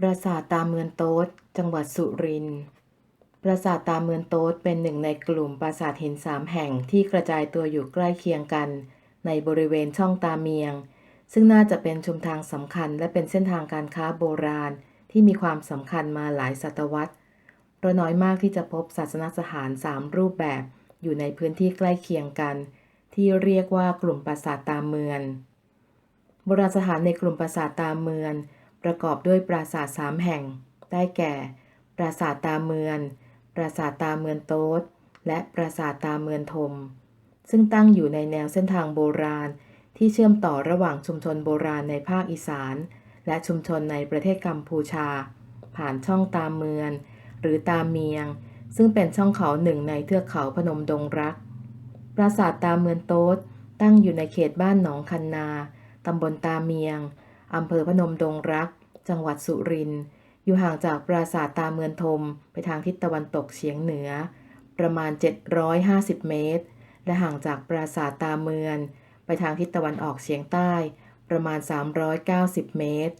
ปราสาทตาเมือนโต๊ดจังหวัดสุรินทร์ปราสาทตาเมือนโต๊ดเป็นหนึ่งในกลุ่มปราสาทหินสามแห่งที่กระจายตัวอยู่ใกล้เคียงกัน ในบริเวณช่องตาเมียง ซึ่งน่าจะเป็นชุมทางสำคัญและเป็นเส้นทางการค้าโบราณที่มีความสำคัญมาหลายศตวรรษเพราะน้อยมากที่จะพบศาสนสถานสามรูปแบบอยู่ในพื้นที่ใกล้เคียงกัน ที่เรียกว่ากลุ่มปราสาทตาเมือนโบราณสถานในกลุ่มปราสาทตาเมือน ประกอบด้วยปราสาทสามแห่ง ได้แก่ ปราสาทตาเมือน ปราสาทตาเมือนโต๊ด และปราสาทตาเมือนทม ซึ่งตั้งอยู่ในแนวเส้นทางโบราณ ที่เชื่อมต่อระหว่างชุมชนโบราณในภาคอีสาน และชุมชนในประเทศกัมพูชา ผ่านช่องตาเมือน หรือตาเมียง ซึ่งเป็นช่องเขาหนึ่งในเทือกเขาพนมดงรัก ปราสาทตาเมือนโต๊ดตั้งอยู่ในเขตบ้านหนองคันนา ตำบลตาเมียง อำเภอพนมดงรัก จังหวัดสุรินทร์อยู่ห่างจากปราสาทตาเมือนทมไปทางทิศตะวันตกเฉียงเหนือ ประมาณ 750 เมตร และห่างจากปราสาทตาเมือน ไปทางทิศตะวันออกเฉียงใต้ ประมาณ 390 เมตร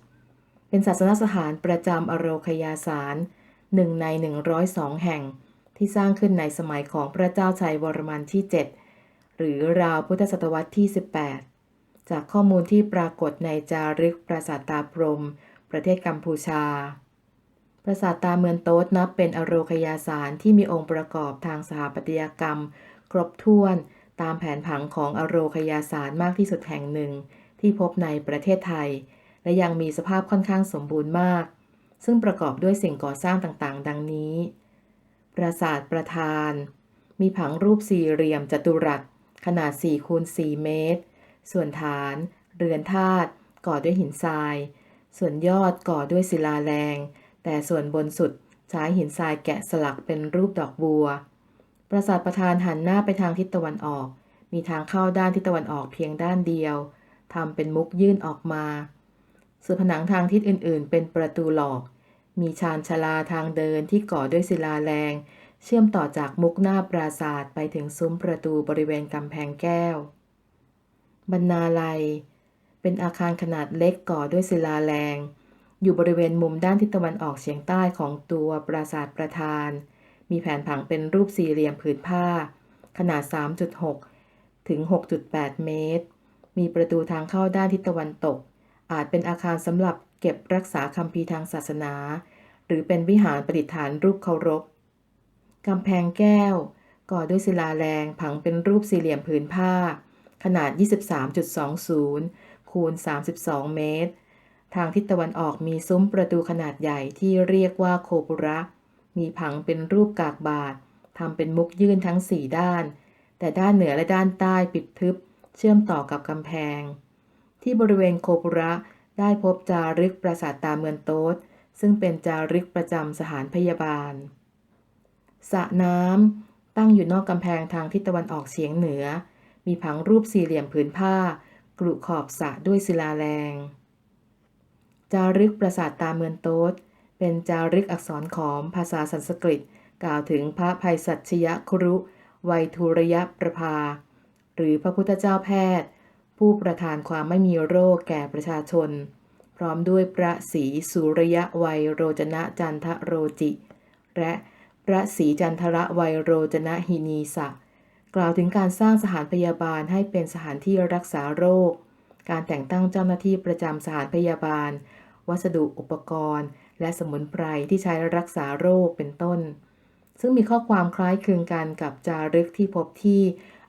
เป็นศาสนสถานประจำอโรคยาสารหนึ่งใน 102 แห่งที่สร้างขึ้นในสมัยของพระเจ้าชัยวรมันที่ 7 หรือราวพุทธศตวรรษที่ 18 จากข้อมูลที่ปรากฏในจารึกปราสาทตาพรม ประเทศกัมพูชา ปราสาทตาเมือนโต๊ดนับเป็นอโรคยาสารที่มีองค์ประกอบทางสถาปัตยกรรม ครบถ้วนตามแผนผังของอโรคยาสารมากที่สุดแห่งหนึ่ง ที่พบในประเทศไทย และยังมีสภาพค่อนข้างสมบูรณ์มาก ซึ่งประกอบด้วยสิ่งก่อสร้างต่างๆ ดังนี้ ปราสาทประธาน มีผังรูปสี่เหลี่ยมจัตุรัส ขนาด4คูณ4เมตร ส่วนฐาน เรือนธาตุก่อด้วยหินทราย ส่วนยอดก่อด้วยศิลาแรง แต่ส่วนบนสุดใช้หินทรายแกะสลักเป็นรูปดอกบัว ปราสาทประธานหันหน้าไปทางทิศตะวันออก มีทางเข้าด้านทิศตะวันออกเพียงด้านเดียวทำเป็นมุกยื่นออกมา ส่วนผนังทางทิศอื่น ๆ เป็นประตูหลอก มีชานชาลาทางเดินที่ก่อด้วยศิลาแรง เชื่อมต่อจากมุกหน้าปราสาทไปถึงซุ้มประตูบริเวณกำแพงแก้ว บรรณาลัย เป็นอาคารขนาดเล็กก่อด้วยศิลาแรง อยู่บริเวณมุมด้านทิศตะวันออกเฉียงใต้ของตัวปราสาทประธาน มีแผนผังเป็นรูปสี่เหลี่ยมผืนผ้า ขนาด 3.6 ถึง 6.8 เมตร มีประตูทางเข้าด้านทิศตะวันตก อาจเป็นอาคารสำหรับเก็บรักษาคัมภีทางศาสนา หรือเป็นวิหารประดิษฐานรูปเคารพกำแพงแก้ว ก่อด้วยศิลาแรงผังเป็นรูปสี่เหลี่ยมผืนผ้า ขนาด 23.20 คูณ 32 เมตร ทางทิศตะวันออกมีซุ้มประตูขนาดใหญ่ที่เรียกว่าโคปุระ มีผังเป็นรูปกากบาททำเป็นมุกยื่นทั้งสี่ด้าน แต่ด้านเหนือและด้านใต้ปิดทึบ เชื่อมต่อกับกำแพง ที่บริเวณโคปุระได้พบจารึกปราสาทตาเมือนโต๊ดซึ่งเป็นจารึกประจำสถานพยาบาลสระน้ำตั้งอยู่นอกกำแพงทางทิศตะวันออกเฉียงเหนือ มีผังรูปสี่เหลี่ยมผืนผ้า กรุขอบสะด้วยศิลาแรงจารึกปราสาทตาเมือนโต๊ดเป็นจารึกอักษรขอมภาษาสันสกฤต กล่าวถึงพระภัยสัชยครุไวยทุรยประภา หรือพระพุทธเจ้าแพทย์ ผู้ประทานความไม่มีโรคแก่ประชาชน พร้อมด้วยพระศรีสุริยะไวยโรจนะจันทโรจิ และพระศรีจันทระไวยโรจนะหินีสะ กล่าวถึงการสร้างสถานพยาบาลให้เป็นสถานที่รักษาโรค การแต่งตั้งเจ้าหน้าที่ประจำสถานพยาบาล วัสดุอุปกรณ์ และสมุนไพรที่ใช้รักษาโรคเป็นต้น ซึ่งมีข้อความคล้ายคลึงกันกับจารึกที่พบที่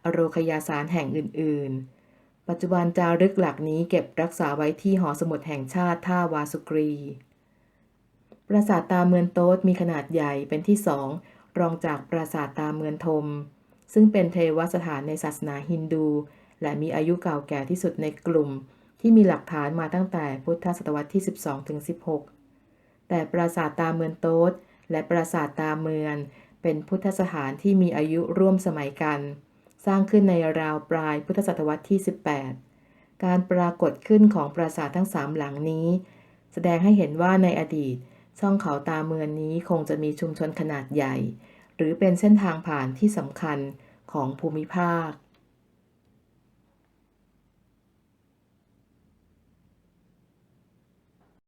อโรคยาสารแห่งอื่น ๆ ปัจจุบันจารึกหลักนี้เก็บรักษาไว้ที่หอสมุดแห่งชาติท่าวาสุกรี ปราสาทตาเมือนโต๊ดมีขนาดใหญ่เป็นที่สองรองจากปราสาทตาเมือนทม ซึ่งเป็นเทวสถานในศาสนาฮินดู และมีอายุเก่าแก่ที่สุดในกลุ่ม ที่มีหลักฐานมาตั้งแต่พุทธศตวรรษที่ 12ถึง16 แต่ปราสาทตาเมือนโต๊ดและปราสาทตาเมือน เป็นพุทธสถานที่มีอายุร่วมสมัยกัน สร้างขึ้นในราวปลายพุทธศตวรรษที่ 18 การปรากฏขึ้นของปราสาททั้งสามหลังนี้ แสดงให้เห็นว่าในอดีตช่องเขาตาเมือนนี้คงจะมีชุมชนขนาดใหญ่ หรือเป็นเส้นทางผ่านที่สำคัญของภูมิภาค